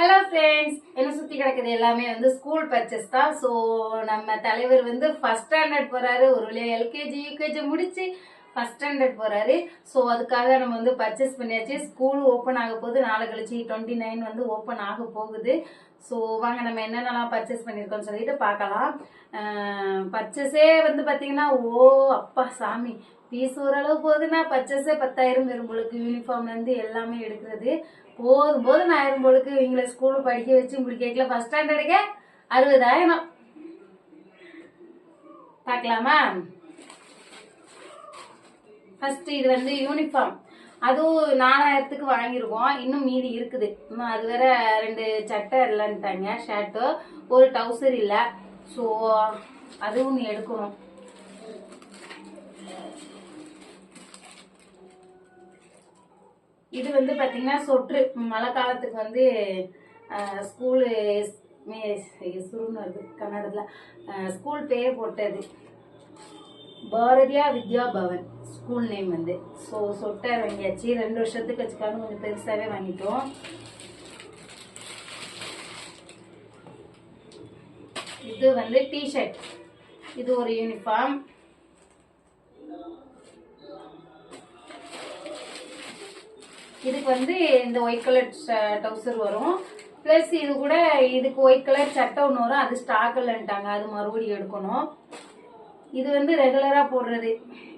Hello friends என்ன சுற்றி கிடக்குது? எல்லாமே வந்து ஸ்கூல் பர்ச்சேஸ் தான். ஸோ நம்ம தலைவர் வந்து ஃபர்ஸ்ட் ஸ்டாண்டர்ட் போகிறாரு ஒரு வழியாக எல்கேஜி யூகேஜி முடிச்சு ஃபர்ஸ்ட் ஸ்டாண்டர்ட் போகிறாரு ஸோ அதுக்காக நம்ம வந்து பர்ச்சேஸ் பண்ணியாச்சு. ஸ்கூல் ஓப்பன் ஆக போகுது. நாளை கழிச்சு டுவெண்ட்டி நைன் வந்து ஓப்பன் ஆக போகுது. ஸோ வாங்க நம்ம என்னென்னலாம் பர்ச்சேஸ் பண்ணியிருக்கோம்னு சொல்லிட்டு பார்க்கலாம். பர்ச்சேஸே வந்து பார்த்தீங்கன்னா ஓ அப்பா சாமி. ஃபீஸ் ஓரளவு போகுதுன்னா பர்ச்சேஸே பத்தாயிரம் பெரும்பொழுக்கு யூனிஃபார்ம்லேருந்து எல்லாமே எடுக்கிறது. போதும் போதும் ஆயிரம் பொழுது இவங்களை ஸ்கூல் படிக்க வச்சு முடிக்கல ஃபர்ஸ்ட் ஸ்டாண்டர்டுக்கே அறுபதாயிரம்? பார்க்கலாமா? ஃபர்ஸ்ட் இது வந்து யூனிஃபார்ம் அதுவும் நாலாயிரத்துக்கு வாங்கியிருக்கோம் இன்னும் மீதி இருக்குது. இன்னும் அது வேற ரெண்டு சட்டை இல்லைன்ட்டாங்க ஷர்ட்டு ஒரு டவுசர் இல்லை. ஸோ அதுவும் நீ எடுக்கணும். இது வந்து பார்த்தீங்கன்னா சொற்று. மழை காலத்துக்கு வந்து ஸ்கூலு சுருன்னு வருது கன்னடத்தில் ஸ்கூல் பேர் போட்டது. பாரதியா வித்யா பவன். ஸ்கூல் நேம் வந்து. ஸோ சொட்டர் வாங்கியாச்சு. ரெண்டு வருஷத்துக்கு வச்சுக்காலும் கொஞ்சம் பெருசாகவே வாங்கிட்டோம். இது வந்து டிஷர்ட் இது ஒரு யூனிஃபார்ம் இதுக்கு வந்து இந்த ஒயிட் கலர் டவுசர் வரும். ப்ளஸ் இது கூட இதுக்கு ஒயிட் கலர் சட்டை ஒன்று வரும். அது ஸ்டாக் இல்லைன்ட்டாங்க. அது மறுபடியும் எடுக்கணும். இது வந்து ரெகுலராக போடுறது.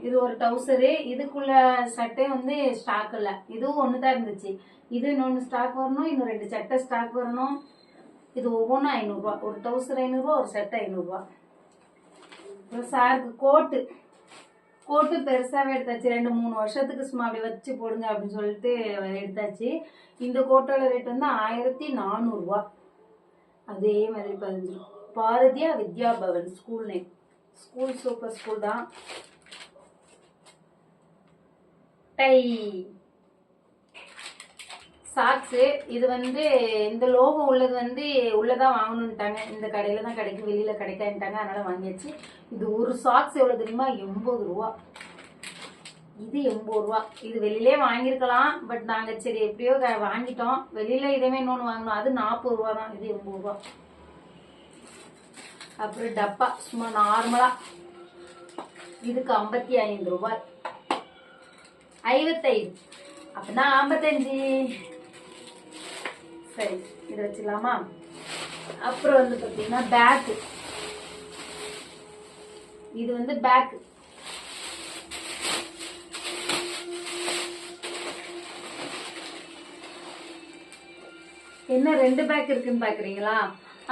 இது ஒரு டவுசரு இதுக்குள்ள சட்டை வந்து ஸ்டாக் இல்லை. இதுவும் ஒன்று தான் இருந்துச்சு. இது இன்னொன்று ஸ்டாக் வரணும். இன்னும் ரெண்டு சட்டை ஸ்டாக் வரணும். இது ஒவ்வொன்றும் ஐநூறுரூவா ஒரு டவுசர் ஐநூறுரூவா ஒரு சட்டை ஐநூறுரூவா சாருக்கு கோட்டு கோட்டு பெருசாகவே எடுத்தாச்சு. ரெண்டு மூணு வருஷத்துக்கு சும்மா அப்படி வச்சு போடுங்க அப்படின்னு சொல்லிட்டு எடுத்தாச்சு. இந்த கோட்டோட ரேட் வந்து ஆயிரத்தி நானூறுரூவா அதே மாதிரி பதிஞ்சிடும் Bharatiya Vidya Bhavan school name school super school தான். டை. சாக்ஸு இது வந்து இந்த லோகோ உள்ளது வந்து உள்ளதான் வாங்கணுன்ட்டாங்க இந்த கடையில் தான் கிடைக்கும். வெளியில் கிடைக்கான்ட்டாங்க அதனால் வாங்கியாச்சு. இது ஒரு சாக்ஸ் எவ்வளவு தெரியுமா? எண்பது ரூபா. இது எண்பது ரூபா. இது வெளியிலே வாங்கியிருக்கலாம். பட் நாங்கள் சரி எப்படியோ க- வாங்கிட்டோம். வெளியில இதே இன்னொன்று வாங்கினோம் அது நாற்பது ரூபா தான். இது எண்பது ரூபா. அப்புறம் டப்பா. சும்மா நார்மலா இதுக்கு ஐம்பத்தி ஐந்து ரூபாய். ஐம்பத்தைந்து அப்படின்னா ஐம்பத்தஞ்சு சரி இதை வச்சுக்கலாமா அப்புறம் வந்து பார்த்தீங்கன்னா பேக்கு இது வந்து பேக் என்ன ரெண்டு பேக் இருக்குன்னு பாக்குறீங்களா?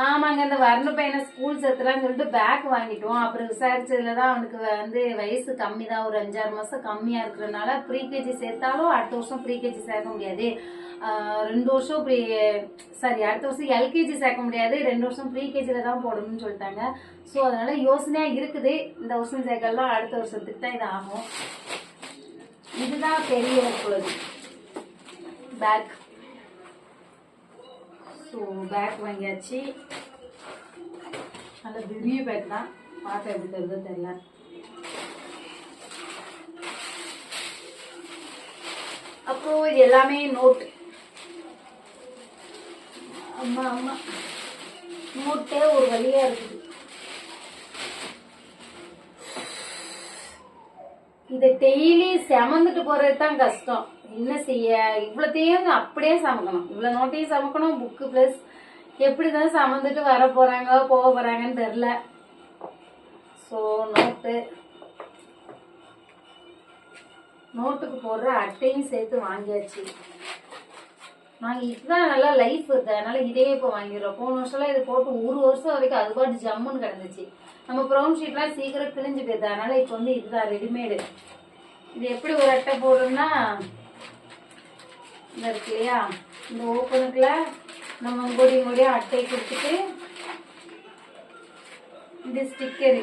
ஆமாங்க இந்த வர்ண பையனை ஸ்கூல் சேர்த்துலான்னு சொல்லிட்டு பேக் வாங்கிட்டோம். அப்புறம் விசாரிச்சதுல தான் அவனுக்கு வந்து வயசு கம்மி தான் ஒரு அஞ்சாறு மாசம் கம்மியா இருக்கிறதுனால ப்ரீகேஜி சேர்த்தாலும் அடுத்த வருஷம் ப்ரீகேஜி சேர்க்க முடியாது. ரெண்டு வருஷம் ப்ரீ சாரி அடுத்த வருஷம் எல்கேஜி சேர்க்க முடியாது. ரெண்டு வருஷம் ப்ரீ தான் போடணும்னு சொல்லிட்டாங்க. ஸோ அதனால யோசனையா இருக்குது. இந்த வருஷம் சேர்க்கலாம் அடுத்த வருஷத்துக்கு தான் இது ஆகும் இதுதான் பெரிய பொழுது. பேக் ஸோ பேக் வாங்கியாச்சு. நல்ல பெரிய பேக் தான். பார்க்க எப்படி தருது தெரியல. அப்புறம் இது எல்லாமே நோட் அம்மா அம்மா நோட்டே ஒரு வழியாக இருக்குது. இதை டெய்லி சமந்துட்டு போறது தான் கஷ்டம். என்ன செய்ய? இவ்வளோத்தையும் அப்படியே சமைக்கணும். இவ்வளோ நோட்டையும் சமைக்கணும் புக்கு ப்ளஸ் எப்படி தான் சமந்துட்டு வர போகிறாங்க போக போகிறாங்கன்னு தெரில ஸோ நோட்டு நோட்டுக்கு போடுற அட்டையும் சேர்த்து வாங்கியாச்சு. நாங்கள் இதுதான் நல்லா லைஃப் இருக்கு. அதனால இதே இப்போ வாங்கிடுறோம். போன வருஷம்லாம் இது போட்டு ஒரு வருஷம் வரைக்கும் அது பாட்டு ஜம்முன்னு கிடந்துச்சு. நம்ம ப்ரௌன் ஷீட்லாம் சீக்கிரம் கிழிஞ்சு போயிருது அதனால இப்போ வந்து இதுதான் ரெடிமேடு இது எப்படி ஒரு அட்டை போடுறோம்னா இந்த இருக்கு இல்லையா? இந்த ஓப்பனுக்குள்ள நம்ம கொடி முடியும் அட்டை கொடுத்துட்டு இந்த ஸ்டிக்கரு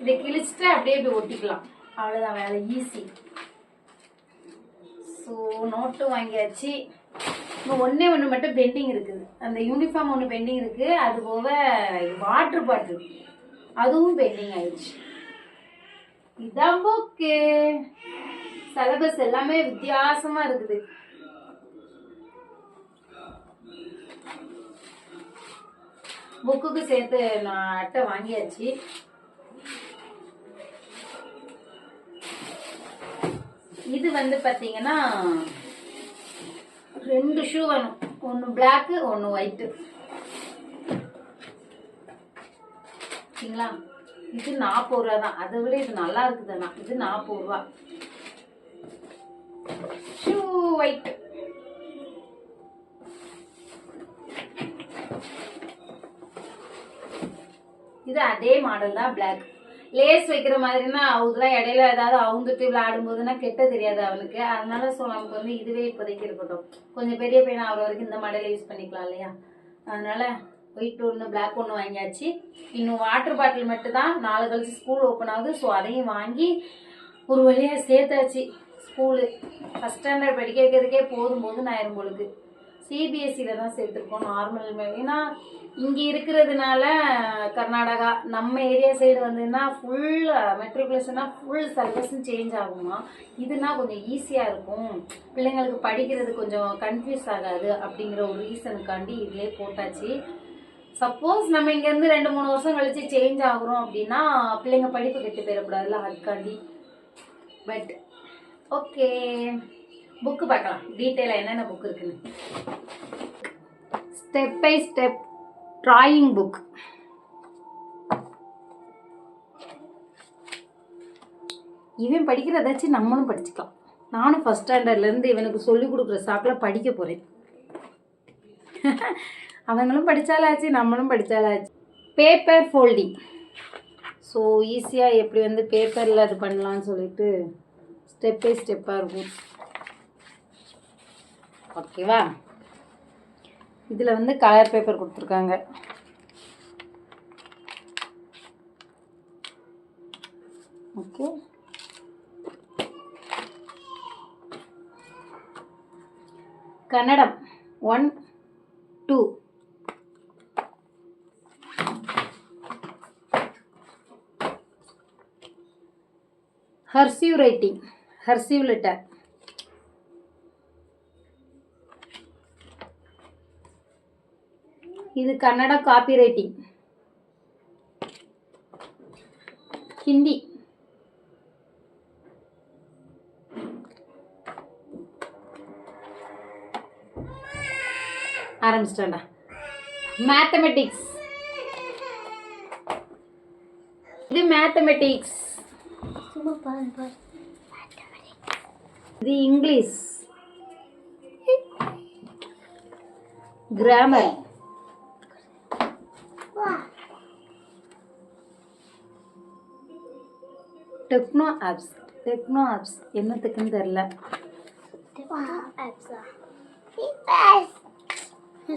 இதை கிழிச்சிட்டு அப்படியே இப்படி ஒட்டிக்கலாம். அவ்வளோதான் வேலை ஈஸி ஸோ நோட்டு வாங்கியாச்சு. இன்னும் ஒன்றே ஒன்று மட்டும் பெண்டிங் இருக்குது. அந்த யூனிஃபார்ம் ஒன்று பெண்டிங் இருக்கு. அது போக வாட்டர் பாட்டில் அதுவும் பெண்டிங் ஆயிடுச்சு. இதான் ஓகே சிலபஸ் எல்லாமே வித்தியாசமா இருக்குது. புக்குக்கு சேர்த்து நான் அட்டை வாங்கியாச்சு. இது வந்து பாத்தீங்கன்னா ரெண்டு ஷூ வேணும். ஒன்று பிளாக்கு ஒன்று ஒயிட்டு சரிங்களா? இது நாற்பது ரூபா தான் அதை விட இது நல்லா இருக்குதுண்ணா. இது நாற்பது ரூபா. ஒயிட் இது அதே மாடல் தான் பிளாக் லேஸ் வைக்கிற மாதிரினா அவதுலாம் இடையில ஏதாவது அவுந்துட்டு விளையாடும் போதுன்னா கெட்ட தெரியாது அவனுக்கு அதனால ஸோ நமக்கு வந்து இதுவே இப்போதைக்கு இருக்கட்டும். கொஞ்சம் பெரிய பையனா அவர் வரைக்கும் இந்த மாடலை யூஸ் பண்ணிக்கலாம் இல்லையா? அதனால ஒயிட் ஒன்று பிளாக் ஒன்று வாங்கியாச்சு. இன்னும் வாட்டர் பாட்டில் மட்டும் தான் நாலு கழிச்சு ஸ்கூல் ஓப்பன் ஆகுது. ஸோ அதையும் வாங்கி ஒரு வழியாக சேர்த்தாச்சு. ஸ்கூலு ஃபஸ்ட் ஸ்டாண்டர்ட் படிக்க வைக்கிறதுக்கே போதும் போதும் ஆயிரும் பொழுது. சிபிஎஸ்சியில் தான் சேர்த்துருக்கோம் நார்மல் ஏன்னா இங்கே இருக்கிறதுனால கர்நாடகா நம்ம ஏரியா சைடு வந்ததுன்னா ஃபுல் மெட்ரிகுலேஷனாக ஃபுல் சிலபஸும் சேஞ்ச் ஆகுமா? இதுனா கொஞ்சம் ஈஸியாக இருக்கும். பிள்ளைங்களுக்கு படிக்கிறது கொஞ்சம் கன்ஃபியூஸ் ஆகாது அப்படிங்கிற ஒரு ரீசனுக்காண்டி இதிலே போட்டாச்சு. சப்போஸ் நம்ம இங்கேருந்து ரெண்டு மூணு வருஷம் கழித்து சேஞ்ச் ஆகுறோம் அப்படின்னா பிள்ளைங்க படிப்பு கெட்டு போயிடக்கூடாதுல்ல அதுக்காண்டி. But okay. புக்கு பார்க்கலாம். டீட்டெயிலாக என்னென்ன புக் இருக்குன்னு. Step by step drawing book இவன் படிக்கிறதாச்சும் நம்மளும் படிச்சுக்கலாம். நானும் ஃபஸ்ட் ஸ்டாண்டர்ட்லேருந்து இவனுக்கு சொல்லிக் கொடுக்குற சாக்கில் படிக்க போகிறேன் அவங்களும் படித்தாலாச்சு நம்மளும் படித்தாலாச்சு பேப்பர் ஃபோல்டிங் ஸோ ஈஸியாக எப்படி வந்து பேப்பரில் அது பண்ணலான்னு சொல்லிட்டு ஸ்டெப் பை ஸ்டெப்பாக இருக்கும். ஓகேவா இதில் வந்து கலர் பேப்பர் கொடுத்துருக்காங்க. Okay Kannada. One two cursive writing cursive letter இது கன்னட காப்பி ரைட்டிங் ஹிந்தி. ஆரம்பிச்சிட்டேன்டா. மேத்தமெட்டிக்ஸ் இது மேத்தமெட்டிக்ஸ் சும்மா பாரு பாரு இது English. Grammar techno apps techno apps என்னத்துக்குன்னு தெரில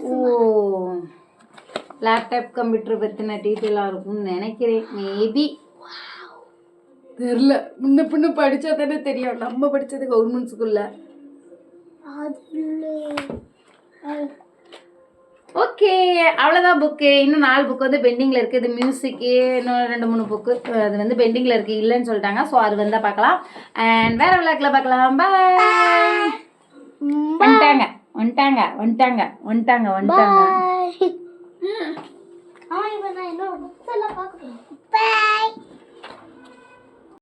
ஓ. லேப்டாப் கம்ப்யூட்டர் பற்றின டீட்டெயிலாக இருக்கும்னு நினைக்கிறேன். மேபி தெரில. முன்ன பின்ன படித்தா தானே தெரியும். நம்ம படித்தது கவர்மெண்ட் ஸ்கூலில் ஓகே அவ்வளோதான் புக்கு இன்னும் நாலு புக் வந்து பெண்டிங்கில் இருக்குது இது மியூசிக்கு இன்னும் ரெண்டு மூணு புக்கு அது வந்து பெண்டிங்கில் இருக்குது இல்லைன்னு சொல்லிட்டாங்க. ஸோ அது வந்தால் பார்க்கலாம். அண்ட் வேறு விளாக்கில் பார்க்கலாம். பாய் வந்துட்டாங்க. வந்துட்டாங்க. வந்துட்டாங்க. வந்துட்டாங்க. வந்துட்டாங்க. இப்போ நான் புக்ஸ் எல்லாம் பாய்